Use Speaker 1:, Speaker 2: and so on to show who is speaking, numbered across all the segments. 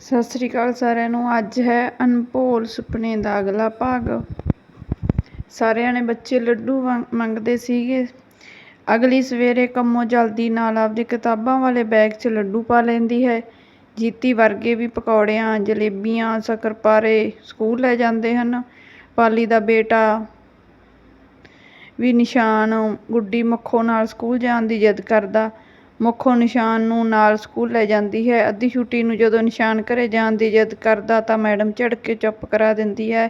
Speaker 1: ਸਤਿ ਸ੍ਰੀ ਅਕਾਲ ਸਾਰਿਆਂ ਨੂੰ। ਅੱਜ ਹੈ ਅਨਭੋਲ ਸੁਪਨੇ ਦਾ ਅਗਲਾ ਭਾਗ। ਸਾਰਿਆਂ ਨੇ ਬੱਚੇ ਲੱਡੂ ਮੰਗ- ਮੰਗਦੇ ਸੀਗੇ। ਅਗਲੀ ਸਵੇਰੇ ਕੰਮੋਂ ਜਲਦੀ ਨਾਲ ਆਪਦੇ ਕਿਤਾਬਾਂ ਵਾਲੇ ਬੈਗ 'ਚ ਲੱਡੂ ਪਾ ਲੈਂਦੀ ਹੈ। ਜੀਤੀ ਵਰਗੇ ਵੀ ਪਕੌੜਿਆਂ, ਜਲੇਬੀਆਂ, ਸ਼ਕਰਪਾਰੇ ਸਕੂਲ ਲੈ ਜਾਂਦੇ ਹਨ। ਪਾਲੀ ਦਾ ਬੇਟਾ ਵੀ ਨਿਸ਼ਾਨ ਗੁੱਡੀ ਮੱਖੋ ਨਾਲ ਸਕੂਲ ਜਾਣ ਦੀ ਜਿੱਦ ਕਰਦਾ। ਮੁੱਖੋਂ ਨਿਸ਼ਾਨ ਨੂੰ ਨਾਲ ਸਕੂਲ ਲੈ ਜਾਂਦੀ ਹੈ। ਅੱਧੀ ਛੁੱਟੀ ਨੂੰ ਜਦੋਂ ਨਿਸ਼ਾਨ ਘਰੇ ਜਾਣ ਦੀ ਜਿੱਦ ਕਰਦਾ ਤਾਂ ਮੈਡਮ ਝਿੜਕ ਕੇ ਚੁੱਪ ਕਰਾ ਦਿੰਦੀ ਹੈ।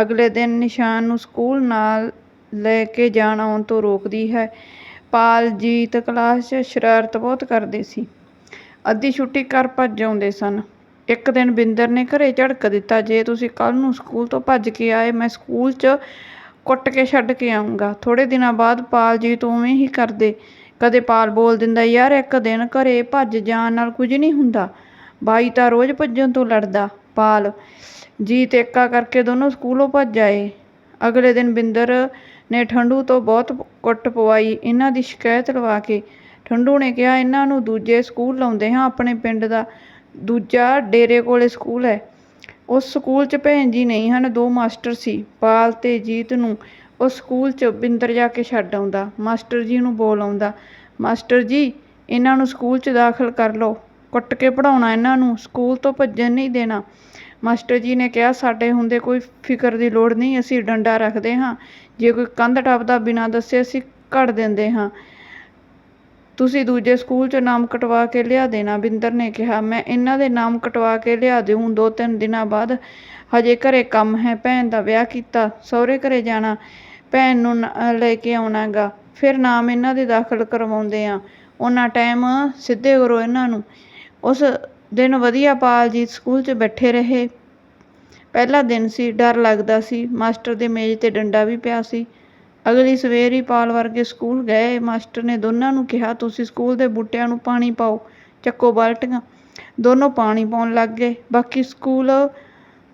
Speaker 1: ਅਗਲੇ ਦਿਨ ਨਿਸ਼ਾਨ ਨੂੰ ਸਕੂਲ ਨਾਲ ਲੈ ਕੇ ਜਾਣ ਆਉਣ ਤੋਂ ਰੋਕਦੀ ਹੈ। ਪਾਲਜੀਤ ਕਲਾਸ 'ਚ ਸ਼ਰਾਰਤ ਬਹੁਤ ਕਰਦੇ ਸੀ। ਅੱਧੀ ਛੁੱਟੀ ਘਰ ਭੱਜ ਆਉਂਦੇ ਸਨ। ਇੱਕ ਦਿਨ ਬਿੰਦਰ ਨੇ ਘਰੇ ਝੜਕ ਦਿੱਤਾ, ਜੇ ਤੁਸੀਂ ਕੱਲ੍ਹ ਨੂੰ ਸਕੂਲ ਤੋਂ ਭੱਜ ਕੇ ਆਏ, ਮੈਂ ਸਕੂਲ 'ਚ ਕੁੱਟ ਕੇ ਛੱਡ ਕੇ ਆਊਂਗਾ। ਥੋੜ੍ਹੇ ਦਿਨਾਂ ਬਾਅਦ ਪਾਲਜੀਤ ਉਵੇਂ ਹੀ ਕਰਦੇ ਕਦੇ ਪਾਲ ਬੋਲ ਦਿੰਦਾ, ਯਾਰ ਇੱਕ ਦਿਨ ਘਰੇ ਭੱਜ ਜਾਣ ਨਾਲ ਕੁਝ ਨਹੀਂ ਹੁੰਦਾ। ਬਾਈ ਤਾਂ ਰੋਜ਼ ਭੱਜਣ ਤੋਂ ਲੜਦਾ, ਪਾਲ। ਜੀਤ ਏਕਾ ਕਰਕੇ ਦੋਨੋਂ ਸਕੂਲੋਂ ਭੱਜ ਆਏ। ਅਗਲੇ ਦਿਨ ਬਿੰਦਰ ਨੇ ਠੰਡੂ ਤੋਂ ਬਹੁਤ ਕੁੱਟ ਪਵਾਈ, ਇਹਨਾਂ ਦੀ ਸ਼ਿਕਾਇਤ ਲਵਾ ਕੇ। ਠੰਡੂ ਨੇ ਕਿਹਾ, ਇਹਨਾਂ ਨੂੰ ਦੂਜੇ ਸਕੂਲ ਲਾਉਂਦੇ ਹਾਂ, ਆਪਣੇ ਪਿੰਡ ਦਾ ਦੂਜਾ ਡੇਰੇ ਕੋਲੇ ਸਕੂਲ ਹੈ। ਉਸ ਸਕੂਲ 'ਚ ਭੈਣ ਜੀ ਨਹੀਂ ਹਨ, ਦੋ ਮਾਸਟਰ ਸੀ। ਪਾਲ ਤੇ ਜੀਤ ਨੂੰ ਉਹ ਸਕੂਲ 'ਚ ਬਿੰਦਰ ਜਾ ਕੇ ਛੱਡ ਆਉਂਦਾ, ਮਾਸਟਰ ਜੀ ਨੂੰ ਬੋਲ ਆਉਂਦਾ, ਮਾਸਟਰ ਜੀ, ਇਹਨਾਂ ਨੂੰ ਸਕੂਲ 'ਚ ਦਾਖਲ ਕਰ ਲਓ, ਕੁੱਟ ਕੇ ਪੜ੍ਹਾਉਣਾ ਇਹਨਾਂ ਨੂੰ, ਸਕੂਲ ਤੋਂ ਭੱਜਣ ਨਹੀਂ ਦੇਣਾ। ਮਾਸਟਰ ਜੀ ਨੇ ਕਿਹਾ, ਸਾਡੇ ਹੁੰਦੇ ਕੋਈ ਫਿਕਰ ਦੀ ਲੋੜ ਨਹੀਂ, ਅਸੀਂ ਡੰਡਾ ਰੱਖਦੇ ਹਾਂ, ਜੇ ਕੋਈ ਕੰਧ ਟੱਪਦਾ ਬਿਨਾਂ ਦੱਸੇ ਅਸੀਂ ਕੱਢ ਦਿੰਦੇ ਹਾਂ। ਤੁਸੀਂ ਦੂਜੇ ਸਕੂਲ 'ਚ ਨਾਮ ਕਟਵਾ ਕੇ ਲਿਆ ਦੇਣਾ। ਬਿੰਦਰ ਨੇ ਕਿਹਾ, ਮੈਂ ਇਹਨਾਂ ਦੇ ਨਾਮ ਕਟਵਾ ਕੇ ਲਿਆ ਦਿਉਂ ਦੋ ਤਿੰਨ ਦਿਨਾਂ ਬਾਅਦ ਹਜੇ ਘਰੇ ਕੰਮ ਹੈ। ਭੈਣ ਦਾ ਵਿਆਹ ਕੀਤਾ। ਸਹੁਰੇ ਘਰੇ ਜਾਣਾ। ਭੈਣ ਨੂੰ ਲੈ ਕੇ ਆਉਣਾ ਗਾ ਫਿਰ ਨਾਮ ਇਹਨਾਂ ਦੇ ਦਾਖਲ ਕਰਵਾਉਂਦੇ ਆ। ਉਹਨਾਂ ਟਾਈਮ ਸਿੱਧੇ ਕਰੋ ਇਹਨਾਂ ਨੂੰ। ਉਸ ਦਿਨ ਵਧੀਆ ਪਾਲਜੀਤ ਸਕੂਲ 'ਚ ਬੈਠੇ ਰਹੇ। ਪਹਿਲਾ ਦਿਨ ਸੀ। ਡਰ ਲੱਗਦਾ ਸੀ। ਮਾਸਟਰ ਦੇ ਮੇਜ਼ ਤੇ ਡੰਡਾ ਵੀ ਪਿਆ ਸੀ। ਅਗਲੀ ਸਵੇਰ ਹੀ ਪਾਲ ਵਰਗੇ ਸਕੂਲ ਗਏ। ਮਾਸਟਰ ਨੇ ਦੋਨਾਂ ਨੂੰ ਕਿਹਾ, ਤੁਸੀਂ ਸਕੂਲ ਦੇ ਬੂਟਿਆਂ ਨੂੰ ਪਾਣੀ ਪਾਓ। ਚੱਕੋ ਬਾਲਟੀਆਂ। ਦੋਨੋਂ ਪਾਣੀ ਪਾਉਣ ਲੱਗ ਗਏ। ਬਾਕੀ ਸਕੂਲ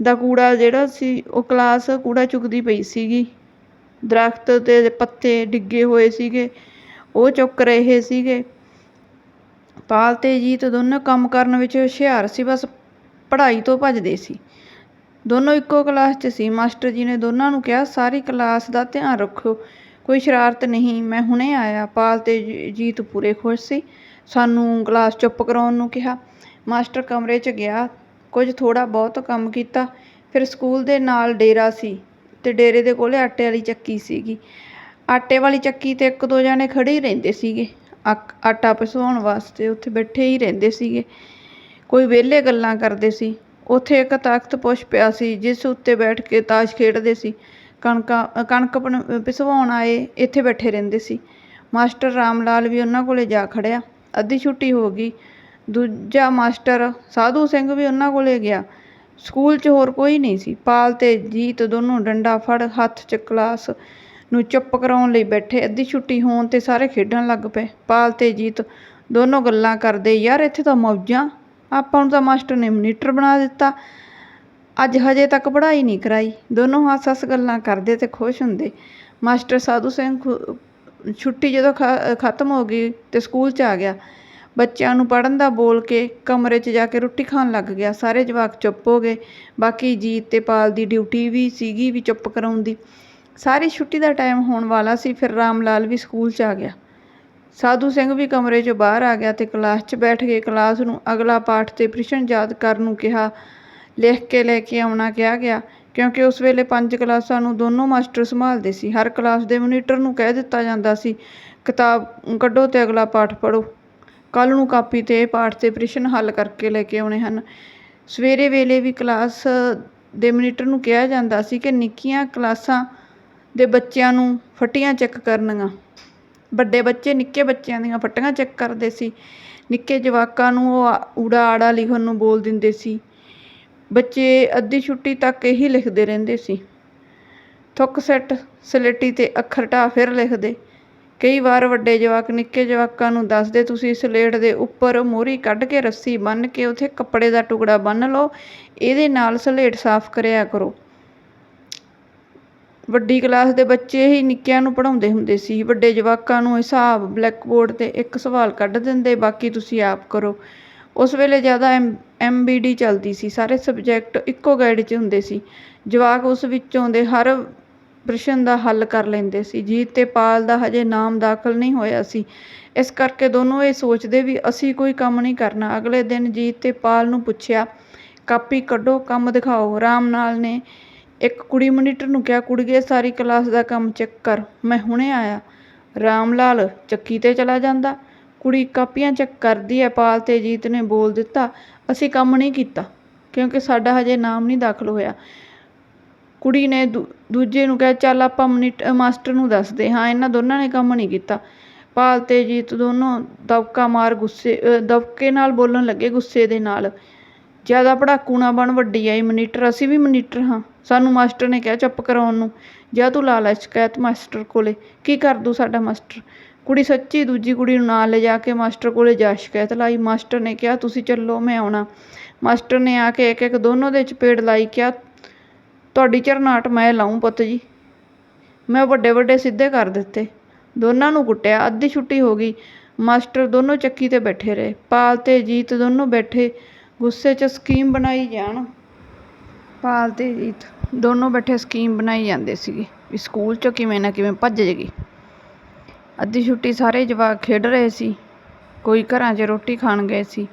Speaker 1: ਦਾ ਕੂੜਾ ਜਿਹੜਾ ਸੀ, ਉਹ ਕਲਾਸ ਕੂੜਾ ਚੁੱਕਦੀ ਪਈ ਸੀਗੀ। ਦਰਖਤ ਤੇ ਪੱਤੇ ਡਿੱਗੇ ਹੋਏ ਸੀਗੇ। ਉਹ ਚੁੱਕ ਰਹੇ ਸੀਗੇ। ਪਾਲ ਤੇ ਜੀਤ ਦੋਨੋਂ ਕੰਮ ਕਰਨ ਵਿੱਚ ਹੁਸ਼ਿਆਰ ਸੀ, ਬਸ ਪੜ੍ਹਾਈ ਤੋਂ ਭੱਜਦੇ ਸੀ। ਦੋਨੋਂ ਇੱਕੋ ਕਲਾਸ 'ਚ ਸੀ। ਮਾਸਟਰ ਜੀ ਨੇ ਦੋਨਾਂ ਨੂੰ ਕਿਹਾ, ਸਾਰੀ ਕਲਾਸ ਦਾ ਧਿਆਨ ਰੱਖੋ ਕੋਈ ਸ਼ਰਾਰਤ ਨਹੀਂ, ਮੈਂ ਹੁਣੇ ਆਇਆ। ਪਾਲ ਤੇ ਜੀਤ ਪੂਰੇ ਖੁਸ਼ ਸੀ। ਸਾਨੂੰ ਕਲਾਸ ਚੁੱਪ ਕਰਾਉਣ ਨੂੰ ਕਿਹਾ। ਮਾਸਟਰ ਕਮਰੇ 'ਚ ਗਿਆ। ਕੁਝ ਥੋੜਾ ਬਹੁਤ ਕੰਮ ਕੀਤਾ। ਫਿਰ ਸਕੂਲ ਦੇ ਨਾਲ ਡੇਰਾ ਸੀ ਤੇ ਡੇਰੇ ਦੇ ਕੋਲੇ ਆਟੇ ਵਾਲੀ ਚੱਕੀ ਸੀਗੀ। ਆਟੇ ਵਾਲੀ ਚੱਕੀ ਤੇ ਇੱਕ ਦੋ ਜਣੇ ਖੜੇ ਹੀ ਰਹਿੰਦੇ ਸੀਗੇ। ਆਕ- ਆਟਾ ਪਿਸਵਾਉਣ ਵਾਸਤੇ ਉੱਥੇ ਬੈਠੇ ਹੀ ਰਹਿੰਦੇ ਸੀਗੇ। ਕੋਈ ਵਿਹਲੇ ਗੱਲਾਂ ਕਰਦੇ ਸੀ। ਉੱਥੇ ਇੱਕ ਤਖਤ ਪੁਸ਼ ਪਿਆ ਸੀ, ਜਿਸ ਉੱਤੇ ਬੈਠ ਕੇ ਤਾਸ਼ ਖੇਡਦੇ ਸੀ। ਕਣਕਾਂ ਕਣਕ ਪਣ- ਪਿਸਵਾਉਣ ਆਏ, ਇੱਥੇ ਬੈਠੇ ਰਹਿੰਦੇ ਸੀ। ਮਾਸਟਰ ਰਾਮ ਲਾਲ ਵੀ ਉਹਨਾਂ ਕੋਲੇ ਜਾ ਖੜਿਆ। ਅੱਧੀ ਛੁੱਟੀ ਹੋ ਗਈ। ਦੂਜਾ ਮਾਸਟਰ ਸਾਧੂ ਸਿੰਘ ਵੀ ਉਹਨਾਂ ਕੋਲੇ ਗਿਆ। ਸਕੂਲ 'ਚ ਹੋਰ ਕੋਈ ਨਹੀਂ ਸੀ। ਪਾਲ ਤੇ ਜੀਤ ਦੋਨੋਂ ਡੰਡਾ ਫੜ ਹੱਥ 'ਚ ਕਲਾਸ ਨੂੰ ਚੁੱਪ ਕਰਾਉਣ ਲਈ ਬੈਠੇ। ਅੱਧੀ ਛੁੱਟੀ ਹੋਣ ਤੇ ਸਾਰੇ ਖੇਡਣ ਲੱਗ ਪਏ। ਪਾਲ ਤੇ ਜੀਤ ਦੋਨੋਂ ਗੱਲਾਂ ਕਰਦੇ, ਯਾਰ ਇੱਥੇ ਤਾਂ ਮੌਜਾਂ ਆਪਾਂ ਨੂੰ ਤਾਂ ਮਾਸਟਰ ਨੇ ਮਨੀਟਰ ਬਣਾ ਦਿੱਤਾ। ਅੱਜ ਹਜੇ ਤੱਕ ਪੜ੍ਹਾਈ ਨਹੀਂ ਕਰਾਈ। ਦੋਨੋਂ ਹੱਸ ਹੱਸ ਗੱਲਾਂ ਕਰਦੇ ਤੇ ਖੁਸ਼ ਹੁੰਦੇ। ਮਾਸਟਰ ਸਾਧੂ ਸਿੰਘ ਖੁ- ਛੁੱਟੀ ਜਦੋਂ ਖ- ਖਤਮ ਹੋ ਗਈ ਤੇ ਸਕੂਲ 'ਚ ਆ ਗਿਆ। ਬੱਚਿਆਂ ਨੂੰ ਪੜ੍ਹਨ ਦਾ ਬੋਲ ਕੇ ਕਮਰੇ 'ਚ ਜਾ ਕੇ ਰੋਟੀ ਖਾਣ ਲੱਗ ਗਿਆ। ਸਾਰੇ ਜਵਾਕ ਚੁੱਪ ਹੋ ਗਏ। ਬਾਕੀ ਜੀਤ ਤੇ ਪਾਲ ਦੀ ਡਿਊਟੀ ਵੀ ਸੀਗੀ ਵੀ ਚੁੱਪ ਕਰਾਉਣ ਦੀ। ਸਾਰੀ ਛੁੱਟੀ ਦਾ ਟਾਈਮ ਹੋਣ ਵਾਲਾ ਸੀ। ਫਿਰ ਰਾਮ ਲਾਲ ਵੀ ਸਕੂਲ 'ਚ ਆ ਗਿਆ। ਸਾਧੂ ਸਿੰਘ ਵੀ ਕਮਰੇ 'ਚੋਂ ਬਾਹਰ ਆ ਗਿਆ ਤੇ ਕਲਾਸ 'ਚ ਬੈਠ ਕੇ ਕਲਾਸ ਨੂੰ ਅਗਲਾ ਪਾਠ ਤੇ ਪ੍ਰਸ਼ਨ ਯਾਦ ਕਰਨ ਨੂੰ ਕਿਹਾ, ਲਿਖ ਕੇ ਲੈ ਕੇ ਆਉਣਾ ਕਿਹਾ ਗਿਆ, ਕਿਉਂਕਿ ਉਸ ਵੇਲੇ ਪੰਜ ਕਲਾਸਾਂ ਨੂੰ ਦੋਨੋਂ ਮਾਸਟਰ ਸੰਭਾਲਦੇ ਸੀ। ਹਰ ਕਲਾਸ ਦੇ ਮੋਨੀਟਰ ਨੂੰ ਕਹਿ ਦਿੱਤਾ ਜਾਂਦਾ ਸੀ, ਕਿਤਾਬ ਕੱਢੋ ਤੇ ਅਗਲਾ ਪਾਠ ਪੜ੍ਹੋ। ਕੱਲ੍ਹ ਨੂੰ ਕਾਪੀ ਤੇ ਪਾਠ ਤੇ ਪ੍ਰਸ਼ਨ ਹੱਲ ਕਰਕੇ ਲੈ ਕੇ ਆਉਣੇ ਹਨ। ਸਵੇਰੇ ਵੇਲੇ ਵੀ ਕਲਾਸ ਦੇ ਮੋਨੀਟਰ ਨੂੰ ਕਿਹਾ ਜਾਂਦਾ ਸੀ ਕਿ ਨਿੱਕੀਆਂ ਕਲਾਸਾਂ ਦੇ ਬੱਚਿਆਂ ਨੂੰ ਫਟੀਆਂ ਚੈੱਕ ਕਰਨੀਆਂ। ਵੱਡੇ ਬੱਚੇ ਨਿੱਕੇ ਬੱਚਿਆਂ ਦੀਆਂ ਫੱਟੀਆਂ ਚੈੱਕ ਕਰਦੇ ਸੀ। ਨਿੱਕੇ ਜਵਾਕਾਂ ਨੂੰ ਉਹ ਆ- ਊੜਾ ਆੜਾ ਲਿਖਣ ਨੂੰ ਬੋਲ ਦਿੰਦੇ ਸੀ। ਬੱਚੇ ਅੱਧੀ ਛੁੱਟੀ ਤੱਕ ਇਹੀ ਲਿਖਦੇ ਰਹਿੰਦੇ ਸੀ। ਥੁੱਕ ਸੈੱਟ, ਸਲੇਟੀ ਤੇ ਅੱਖਰ ਢਾਹ ਫਿਰ ਲਿਖਦੇ। ਕਈ ਵਾਰ ਵੱਡੇ ਜਵਾਕ ਨਿੱਕੇ ਜਵਾਕਾਂ ਨੂੰ ਦੱਸਦੇ, ਤੁਸੀਂ ਸਲੇਟ ਦੇ ਉੱਪਰ ਮੋਹਰੀ ਕੱਢ ਕੇ ਰੱਸੀ ਬੰਨ੍ਹ ਕੇ ਉੱਥੇ ਕੱਪੜੇ ਦਾ ਟੁਕੜਾ ਬੰਨ੍ਹ ਲਓ। ਇਹਦੇ ਨਾਲ ਸਲੇਟ ਸਾਫ਼ ਕਰਿਆ ਕਰੋ। ਵੱਡੀ ਕਲਾਸ ਦੇ ਬੱਚੇ ਹੀ ਨਿੱਕਿਆਂ ਨੂੰ ਪੜ੍ਹਾਉਂਦੇ ਹੁੰਦੇ ਸੀ। ਵੱਡੇ ਜਵਾਕਾਂ ਨੂੰ ਹਿਸਾਬ ਬਲੈਕ ਬੋਰਡ 'ਤੇ ਇੱਕ ਸਵਾਲ ਕੱਢ ਦਿੰਦੇ, ਬਾਕੀ ਤੁਸੀਂ ਆਪ ਕਰੋ। ਉਸ ਵੇਲੇ ਜ਼ਿਆਦਾ ਐਮ ਐਮ ਬੀ ਡੀ ਚੱਲਦੀ ਸੀ। ਸਾਰੇ ਸਬਜੈਕਟ ਇੱਕੋ ਗਾਈਡ 'ਚ ਹੁੰਦੇ ਸੀ। ਜਵਾਕ ਉਸ ਵਿੱਚੋਂ ਦੇ ਹਰ ਪ੍ਰਸ਼ਨ ਦਾ ਹੱਲ ਕਰ ਲੈਂਦੇ ਸੀ। ਜੀਤ ਤੇ ਪਾਲ ਦਾ ਹਜੇ ਨਾਮ ਦਾਖਲ ਨਹੀਂ ਹੋਇਆ ਸੀ। ਇਸ ਕਰਕੇ ਦੋਨੋਂ ਇਹ ਸੋਚਦੇ ਵੀ ਅਸੀਂ ਕੋਈ ਕੰਮ ਨਹੀਂ ਕਰਨਾ। ਅਗਲੇ ਦਿਨ ਜੀਤ ਤੇ ਪਾਲ ਨੂੰ ਪੁੱਛਿਆ, ਕਾਪੀ ਕੱਢੋ, ਕੰਮ ਦਿਖਾਓ। ਰਾਮ ਨਾਲ ਨੇ ਇੱਕ ਕੁੜੀ ਮੋਨੀਟਰ ਨੂੰ ਕਿਹਾ, ਕੁੜੀਏ, ਸਾਰੀ ਕਲਾਸ ਦਾ ਕੰਮ ਚੈੱਕ ਕਰ। ਮੈਂ ਹੁਣੇ ਆਇਆ। ਰਾਮ ਲਾਲ ਚੱਕੀ ਤੇ ਚਲਾ ਜਾਂਦਾ। ਕੁੜੀ ਕਾਪੀਆਂ ਚੈੱਕ ਕਰਦੀ ਹੈ, ਪਾਲ ਤੇ ਜੀਤ ਨੇ ਬੋਲ ਦਿੱਤਾ, ਅਸੀਂ ਕੰਮ ਨਹੀਂ ਕੀਤਾ, ਕਿਉਂਕਿ ਸਾਡਾ ਹਜੇ ਨਾਮ ਨਹੀਂ ਦਾਖਲ ਹੋਇਆ। ਕੁੜੀ ਨੇ ਦੂ- ਦੂਜੇ ਨੂੰ ਕਿਹਾ, ਚੱਲ ਆਪਾਂ ਮਨੀਟ, ਮਾਸਟਰ ਨੂੰ ਦੱਸਦੇ ਹਾਂ, ਇਹਨਾਂ ਦੋਨਾਂ ਨੇ ਕੰਮ ਨਹੀਂ ਕੀਤਾ। ਪਾਲ ਤੇ ਜੀਤ ਦੋਨੋਂ ਦਬਕਾ ਮਾਰ ਗੁੱਸੇ ਦਬਕੇ ਨਾਲ ਬੋਲਣ ਲੱਗੇ, ਗੁੱਸੇ ਦੇ ਨਾਲ। ਜ਼ਿਆਦਾ ਪੜਾਕੂ ਨਾ ਬਣ ਵੱਡੀ ਆਈ ਮਨੀਟਰ, ਅਸੀਂ ਵੀ ਮਨੀਟਰ ਹਾਂ। ਸਾਨੂੰ ਮਾਸਟਰ ਨੇ ਕਿਹਾ ਚੁੱਪ ਕਰਾਉਣ ਨੂੰ। ਜਾ ਤੂੰ ਲਾ ਲੈ ਸ਼ਿਕਾਇਤ ਮਾਸਟਰ ਕੋਲੇ। ਕੀ ਕਰ ਦੂ ਸਾਡਾ ਮਾਸਟਰ? ਕੁੜੀ ਸੱਚੀ ਦੂਜੀ ਕੁੜੀ ਨੂੰ ਨਾਲ ਲਿਜਾ ਕੇ ਮਾਸਟਰ ਕੋਲੇ ਜਾ ਸ਼ਿਕਾਇਤ ਲਾਈ। ਮਾਸਟਰ ਨੇ ਕਿਹਾ, ਤੁਸੀਂ ਚੱਲੋ, ਮੈਂ ਆਉਣਾ। ਮਾਸਟਰ ਨੇ ਆ ਕੇ ਇੱਕ ਇੱਕ ਦੋਨੋਂ ਦੇ ਚਪੇੜ ਲਾਈ, ਕਿਹਾ, ਤੁਹਾਡੀ ਝਰਨਾਟ ਮੈਂ ਲਾਊਂ ਪੁੱਤ ਜੀ। ਮੈਂ ਵੱਡੇ ਵੱਡੇ ਸਿੱਧੇ ਕਰ ਦਿੱਤੇ। ਦੋਨਾਂ ਨੂੰ ਕੁੱਟਿਆ। ਅੱਧੀ ਛੁੱਟੀ ਹੋ ਗਈ। ਮਾਸਟਰ ਦੋਨੋਂ ਚੱਕੀ ਤੇ ਬੈਠੇ ਰਹੇ। ਪਾਲ ਤੇ ਜੀਤ ਦੋਨੋਂ ਬੈਠੇ। ਗੁੱਸੇ 'ਚ ਸਕੀਮ ਬਣਾਈ ਜਾਣ। ਪਾਲ ਤੇ ਜੀਤ, ਦੋਨੋਂ ਬੈਠੇ ਸਕੀਮ ਬਣਾਈ ਜਾਂਦੇ ਸੀਗੇ ਵੀ ਸਕੂਲ 'ਚੋਂ ਕਿਵੇਂ ਨਾ ਕਿਵੇਂ ਭੱਜ ਜਗੀ ਅੱਧੀ ਛੁੱਟੀ ਸਾਰੇ ਜਵਾਕ ਖੇਡ ਰਹੇ ਸੀ, ਕੋਈ ਘਰਾਂ 'ਚ ਰੋਟੀ ਖਾਣ ਗਏ ਸੀ,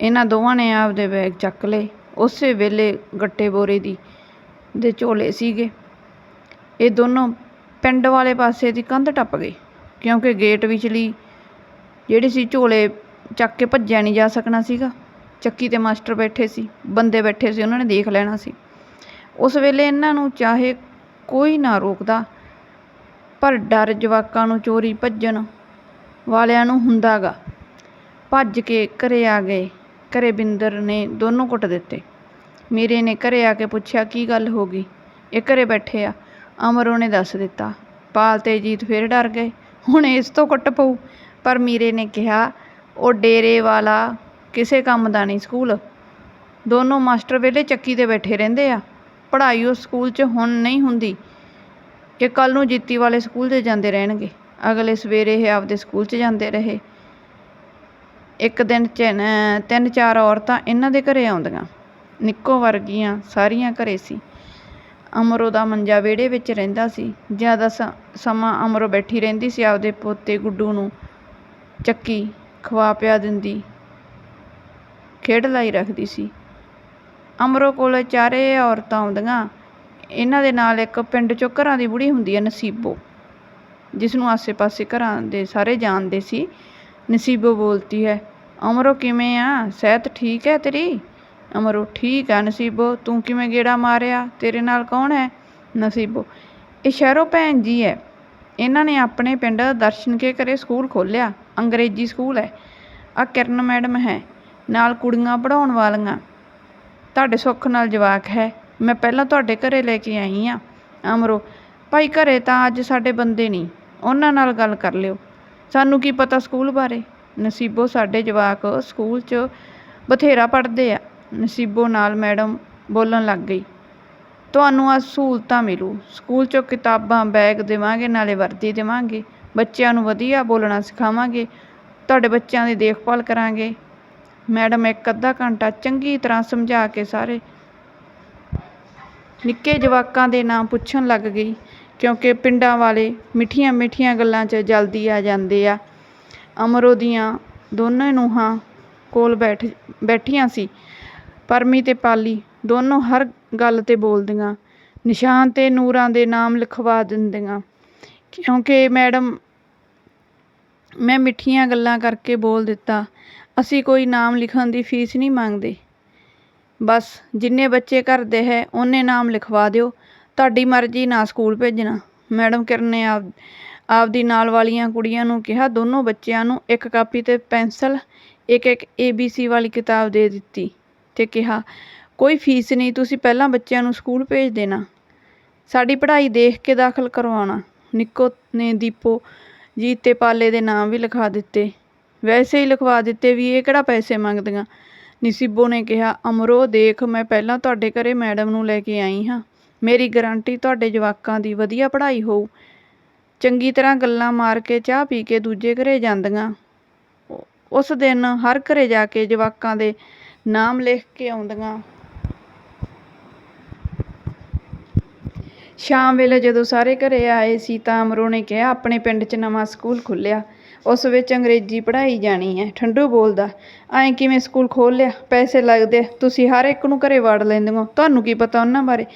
Speaker 1: ਇਹਨਾਂ ਦੋਵਾਂ ਨੇ ਆਪਦੇ ਬੈਗ ਚੱਕ ਲਏ, ਉਸੇ ਵੇਲੇ ਗੱਟੇ ਬੋਰੇ ਦੀ, ਦੇ ਝੋਲੇ ਸੀਗੇ। ਇਹ ਦੋਨੋਂ ਪਿੰਡ ਵਾਲੇ ਪਾਸੇ ਦੀ ਕੰਧ ਟੱਪ ਗਏ, ਕਿਉਂਕਿ ਗੇਟ ਵਿਚਲੀ ਜਿਹੜੀ ਸੀ ਝੋਲੇ ਚੱਕ ਕੇ ਭੱਜਿਆ ਨਹੀਂ ਜਾ ਸਕਣਾ ਸੀਗਾ। ਚੱਕੀ ਤੇ ਮਾਸਟਰ ਬੈਠੇ ਸੀ, ਬੰਦੇ ਬੈਠੇ ਸੀ, ਉਹਨਾਂ ਨੇ ਦੇਖ ਲੈਣਾ ਸੀ। ਉਸ ਵੇਲੇ ਇਹਨਾਂ ਨੂੰ ਚਾਹੇ ਕੋਈ ਨਾ ਰੋਕਦਾ, ਪਰ ਡਰ ਜਵਾਕਾਂ ਨੂੰ ਚੋਰੀ ਭੱਜਣ ਵਾਲਿਆਂ ਨੂੰ ਹੁੰਦਾਗਾ। ਭੱਜ ਕੇ ਘਰੇ ਆ ਗਏ, ਘਰੇ ਬਿੰਦਰ ਨੇ ਦੋਨੋਂ ਕੁੱਟ ਦਿੱਤੇ। ਮੀਰੇ ਨੇ ਘਰੇ ਆ ਕੇ ਪੁੱਛਿਆ, ਕੀ ਗੱਲ ਹੋ ਗਈ? ਇਹ ਘਰੇ ਬੈਠੇ ਆ। ਅਮਰੋ ਨੇ ਦੱਸ ਦਿੱਤਾ। ਪਾਲ ਤੇ ਜੀਤ ਫਿਰ ਡਰ ਗਏ। ਹੁਣ ਇਸ ਤੋਂ ਕੁੱਟ ਪਊ? ਪਰ ਮੀਰੇ ਨੇ ਕਿਹਾ, ਉਹ ਡੇਰੇ ਵਾਲਾ ਕਿਸੇ ਕੰਮ ਦਾ ਨਹੀਂ ਸਕੂਲ। ਦੋਨੋਂ ਮਾਸਟਰ ਵਿਹਲੇ ਚੱਕੀ ਤੇ ਬੈਠੇ ਰਹਿੰਦੇ ਆ। ਪੜ੍ਹਾਈ ਉਸ ਸਕੂਲ 'ਚ ਹੁਣ ਨਹੀਂ ਹੁੰਦੀ ਇਹ ਕੱਲ੍ਹ ਨੂੰ ਜੀਤੀ ਵਾਲੇ ਸਕੂਲ 'ਚ ਜਾਂਦੇ ਰਹਿਣਗੇ। ਅਗਲੇ ਸਵੇਰੇ ਇਹ ਆਪਦੇ ਸਕੂਲ 'ਚ ਜਾਂਦੇ ਰਹੇ। ਇੱਕ ਦਿਨ ਤਿੰਨ ਚਾਰ ਔਰਤਾਂ ਇਹਨਾਂ ਦੇ ਘਰੇ ਆਉਂਦੀਆਂ। ਨਿੱਕੋ ਵਰਗੀਆਂ ਸਾਰੀਆਂ ਘਰੇ ਸੀ। ਅਮਰੋ ਦਾ ਮੰਜਾ ਵਿਹੜੇ ਵਿੱਚ ਰਹਿੰਦਾ ਸੀ। ਜ਼ਿਆਦਾ ਸ- ਸਮਾਂ ਅਮਰੋ ਬੈਠੀ ਰਹਿੰਦੀ ਸੀ ਆਪਦੇ ਪੋਤੇ ਗੁੱਡੂ ਨੂੰ ਚੱਕੀ ਖਵਾ ਪਿਆ ਦਿੰਦੀ। ਖੇਡ ਲਾਈ ਰੱਖਦੀ ਸੀ। ਅਮਰੋ ਕੋਲ ਚਾਰੇ ਔਰਤਾਂ ਆਉਂਦੀਆਂ, ਇਹਨਾਂ ਦੇ ਨਾਲ ਇੱਕ ਪਿੰਡ ਚੋਂ ਘਰਾਂ ਦੀ ਬੁੜੀ ਹੁੰਦੀ ਹੈ ਨਸੀਬੋ ਜਿਸ ਨੂੰ ਆਸੇ-ਪਾਸੇ ਘਰਾਂ ਦੇ ਸਾਰੇ ਜਾਣਦੇ ਸੀ। ਨਸੀਬੋ ਬੋਲਤੀ ਹੈ, ਅਮਰੋ ਕਿਵੇਂ ਆ? ਸਿਹਤ ਠੀਕ ਹੈ ਤੇਰੀ? ਅਮਰੋ, ਠੀਕ ਆ ਨਸੀਬੋ, ਤੂੰ ਕਿਵੇਂ ਗੇੜਾ ਮਾਰਿਆ? ਤੇਰੇ ਨਾਲ ਕੌਣ ਹੈ? ਨਸੀਬੋ, ਇਹ ਸ਼ਹਿਰੋਂ ਭੈਣ ਜੀ ਹੈ। ਇਹਨਾਂ ਨੇ ਆਪਣੇ ਪਿੰਡ ਦਰਸ਼ਨ ਕੇ ਘਰੇ ਸਕੂਲ ਖੋਲ੍ਹਿਆ। ਅੰਗਰੇਜ਼ੀ ਸਕੂਲ ਹੈ। ਆ ਕਿਰਨ ਮੈਡਮ ਹੈ। ਨਾਲ ਕੁੜੀਆਂ ਪੜ੍ਹਾਉਣ ਵਾਲੀਆਂ। ਤੁਹਾਡੇ ਸੁੱਖ ਨਾਲ ਜਵਾਕ ਹੈ। ਮੈਂ ਪਹਿਲਾਂ ਤੁਹਾਡੇ ਘਰੇ ਲੈ ਕੇ ਆਈ ਆ। ਅਮਰੋ, ਭਾਈ ਘਰੇ ਤਾਂ ਅੱਜ ਸਾਡੇ ਬੰਦੇ ਨਹੀਂ। ਉਹਨਾਂ ਨਾਲ ਗੱਲ ਕਰ ਲਿਓ। ਸਾਨੂੰ ਕੀ ਪਤਾ ਸਕੂਲ ਬਾਰੇ? ਨਸੀਬੋ ਸਾਡੇ ਜਵਾਕ ਸਕੂਲ 'ਚ ਬਥੇਰਾ ਪੜ੍ਹਦੇ ਆ। ਨਸੀਬੋ ਨਾਲ ਮੈਡਮ ਬੋਲਣ ਲੱਗ ਗਈ। ਤੁਹਾਨੂੰ ਆ ਸਹੂਲਤਾਂ ਮਿਲੂ। ਸਕੂਲ 'ਚੋਂ ਕਿਤਾਬਾਂ, ਬੈਗ ਦੇਵਾਂਗੇ, ਨਾਲੇ ਵਰਦੀ ਦੇਵਾਂਗੇ। ਬੱਚਿਆਂ ਨੂੰ ਵਧੀਆ ਬੋਲਣਾ ਸਿਖਾਵਾਂਗੇ। ਤੁਹਾਡੇ ਬੱਚਿਆਂ ਦੀ ਦੇਖਭਾਲ ਕਰਾਂਗੇ। ਮੈਡਮ ਇੱਕ ਅੱਧਾ ਘੰਟਾ ਚੰਗੀ ਤਰ੍ਹਾਂ ਸਮਝਾ ਕੇ ਸਾਰੇ ਨਿੱਕੇ ਜਵਾਕਾਂ ਦੇ ਨਾਂ ਪੁੱਛਣ ਲੱਗ ਗਈ, ਕਿਉਂਕਿ ਪਿੰਡਾਂ ਵਾਲੇ ਮਿੱਠੀਆਂ ਮਿੱਠੀਆਂ ਗੱਲਾਂ 'ਚ ਜਲਦੀ ਆ ਜਾਂਦੇ ਆ। ਅਮਰੋ ਦੀਆਂ ਦੋਨੇ ਨੂੰਹਾਂ ਕੋਲ ਬੈਠ, ਬੈਠੀਆਂ ਸੀ। ਪਰਮੀ ਤੇ ਪਾਲੀ ਦੋਨੋਂ ਹਰ ਗੱਲ ਤੇ ਬੋਲਦੀਆਂ, ਨਿਸ਼ਾਨ ਤੇ ਨੂਰਾਂ ਦੇ ਨਾਮ ਲਿਖਵਾ ਦਿੰਦੀਆਂ। ਕਿਉਂਕਿ ਮੈਡਮ, ਮੈਂ ਮਿੱਠੀਆਂ ਗੱਲਾਂ ਕਰਕੇ ਬੋਲ ਦਿੱਤਾ ਅਸੀਂ ਕੋਈ ਨਾਮ ਲਿਖਣ ਦੀ ਫੀਸ ਨਹੀਂ ਮੰਗਦੇ। ਬਸ ਜਿੰਨੇ ਬੱਚੇ ਘਰ ਦੇ ਹੈ, ਉਹਨੇ ਨਾਮ ਲਿਖਵਾ ਦਿਓ। ਤੁਹਾਡੀ ਮਰਜ਼ੀ ਨਾ ਸਕੂਲ ਭੇਜਣਾ। ਮੈਡਮ ਕਿਰਨ ਨੇ ਆਪ, ਆਪਦੀ ਨਾਲ ਵਾਲੀਆਂ ਕੁੜੀਆਂ ਨੂੰ ਕਿਹਾ, ਦੋਨੋਂ ਬੱਚਿਆਂ ਨੂੰ ਇੱਕ ਕਾਪੀ ਤੇ ਪੈਨਸਲ, ਇੱਕ ਇੱਕ ਏ ਬੀ ਸੀ ਵਾਲੀ ਕਿਤਾਬ ਦੇ ਦਿੱਤੀ ਤੇ ਕਿਹਾ, ਕੋਈ ਫੀਸ ਨਹੀਂ, ਤੁਸੀਂ ਪਹਿਲਾਂ ਬੱਚਿਆਂ ਨੂੰ ਸਕੂਲ ਭੇਜ ਦੇਣਾ। ਸਾਡੀ ਪੜ੍ਹਾਈ ਦੇਖ ਕੇ ਦਾਖਲ ਕਰਵਾਉਣਾ। ਨਿੱਕੋ ਨੇ ਦੀਪੋ ਜੀਤ ਤੇ ਪਾਲੇ ਦੇ ਨਾਮ ਵੀ ਲਿਖਾ ਦਿੱਤੇ। ਵੈਸੇ ਹੀ ਲਿਖਵਾ ਦਿੱਤੇ ਵੀ ਇਹ ਕਿਹੜਾ ਪੈਸੇ ਮੰਗਦੀਆਂ? ਨਸੀਬੋ ਨੇ ਕਿਹਾ, ਅਮਰੋ, ਦੇਖ, ਮੈਂ ਪਹਿਲਾਂ ਤੁਹਾਡੇ ਘਰੇ ਮੈਡਮ ਨੂੰ ਲੈ ਕੇ ਆਈ ਹਾਂ। ਮੇਰੀ ਗਾਰੰਟੀ ਤੁਹਾਡੇ ਜਵਾਕਾਂ ਦੀ ਵਧੀਆ ਪੜ੍ਹਾਈ ਹੋਊ। ਚੰਗੀ ਤਰ੍ਹਾਂ ਗੱਲਾਂ ਮਾਰ ਕੇ ਚਾਹ ਪੀ ਕੇ ਦੂਜੇ ਘਰੇ ਜਾਂਦੀਆਂ। ਉਸ ਦਿਨ ਹਰ ਘਰੇ ਜਾ ਕੇ ਜਵਾਕਾਂ ਦੇ ਨਾਮ ਲਿਖ ਕੇ ਆਉਂਦੀਆਂ। ਸ਼ਾਮ ਵੇਲੇ ਜਦੋਂ ਸਾਰੇ ਘਰੇ ਆਏ ਸੀ ਤਾਂ ਅਮਰੋ ਨੇ ਕਿਹਾ, ਆਪਣੇ ਪਿੰਡ 'ਚ ਨਵਾਂ ਸਕੂਲ ਖੁੱਲਿਆ ਉਸ ਵਿੱਚ ਅੰਗਰੇਜ਼ੀ ਪੜ੍ਹਾਈ ਜਾਣੀ ਹੈ, ਠੰਡੂ ਬੋਲਦਾ। ਐਂ ਕਿਵੇਂ ਸਕੂਲ ਖੋਲ੍ਹ ਲਿਆ? ਪੈਸੇ ਲੱਗਦੇ ਤੁਸੀਂ ਹਰ ਇੱਕ ਨੂੰ ਘਰੇ ਵਾੜ ਲੈਂਦੇ ਹੋ। ਤੁਹਾਨੂੰ ਕੀ ਪਤਾ ਉਹਨਾਂ ਬਾਰੇ?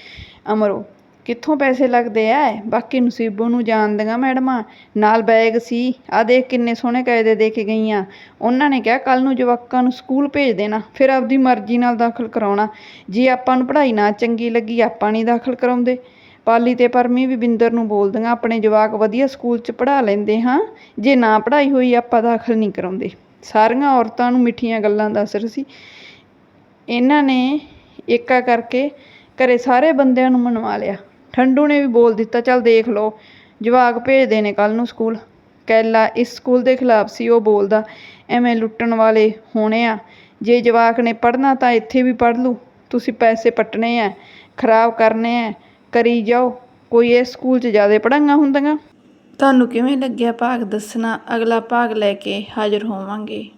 Speaker 1: ਅਮਰੋ ਕਿੱਥੋਂ ਪੈਸੇ ਲੱਗਦੇ ਐ? ਬਾਕੀ ਨਸੀਬੋ ਨੂੰ ਜਾਣਦੀਆਂ ਮੈਡਮਾਂ। ਨਾਲ ਬੈਗ ਸੀ। ਆ ਦੇਖ ਕਿੰਨੇ ਸੋਹਣੇ ਕਾਇਦੇ ਦੇ ਕੇ ਗਈਆਂ। ਉਹਨਾਂ ਨੇ ਕਿਹਾ ਕੱਲ ਨੂੰ ਜਵਾਕਾਂ ਨੂੰ ਸਕੂਲ ਭੇਜ ਦੇਣਾ। ਫਿਰ ਆਪਦੀ ਮਰਜ਼ੀ ਨਾਲ ਦਾਖਲ ਕਰਾਉਣਾ। ਜੇ ਆਪਾਂ ਨੂੰ ਪੜ੍ਹਾਈ ਨਾ ਚੰਗੀ ਲੱਗੀ, ਆਪਾਂ ਨਹੀਂ ਦਾਖਲ ਕਰਾਉਂਦੇ। ਪਾਲੀ ਤੇ ਪਰਮੀ ਵੀ ਬਿੰਦਰ ਨੂੰ ਬੋਲਦੀਆਂ, ਆਪਣੇ ਜਵਾਕ ਵਧੀਆ ਸਕੂਲ 'ਚ ਪੜ੍ਹਾ ਲੈਂਦੇ ਹਾਂ। ਜੇ ਨਾ ਪੜ੍ਹਾਈ ਹੋਈ, ਆਪਾਂ ਦਾਖਲ ਨਹੀਂ ਕਰਾਉਂਦੇ। ਸਾਰੀਆਂ ਔਰਤਾਂ ਨੂੰ ਮਿੱਠੀਆਂ ਗੱਲਾਂ ਦੱਸ ਅਸਰ ਸੀ। ਇਹਨਾਂ ਨੇ ਏਕਾ ਕਰਕੇ ਘਰੇ ਸਾਰੇ ਬੰਦਿਆਂ ਨੂੰ ਮਨਵਾ ਲਿਆ। ਠੰਡੂ ਨੇ ਵੀ ਬੋਲ ਦਿੱਤਾ, ਚੱਲ ਦੇਖ ਲਓ, ਜਵਾਕ ਭੇਜਦੇ ਨੇ ਕੱਲ ਨੂੰ ਸਕੂਲ। ਕੈਲਾ ਇਸ ਸਕੂਲ ਦੇ ਖਿਲਾਫ ਸੀ, ਉਹ ਬੋਲਦਾ, ਐਵੇਂ ਲੁੱਟਣ ਵਾਲੇ ਹੋਣੇ ਆ। ਜੇ ਜਵਾਕ ਨੇ ਪੜ੍ਹਨਾ ਤਾਂ ਇੱਥੇ ਵੀ ਪੜ੍ਹ ਲੂ ਤੁਸੀਂ ਪੈਸੇ ਪੱਟਣੇ ਆ, ਖਰਾਬ ਕਰਨੇ ਆ। ਕਰੀ ਜਾਓ। ਕੋਈ ਇਸ ਸਕੂਲ 'ਚ ਜ਼ਿਆਦਾ ਪੜ੍ਹਾਈਆਂ ਹੁੰਦੀਆਂ? ਤੁਹਾਨੂੰ ਕਿਵੇਂ ਲੱਗਿਆ ਭਾਗ ਦੱਸਣਾ? ਅਗਲਾ ਭਾਗ ਲੈ ਕੇ ਹਾਜ਼ਰ ਹੋਵਾਂਗੇ।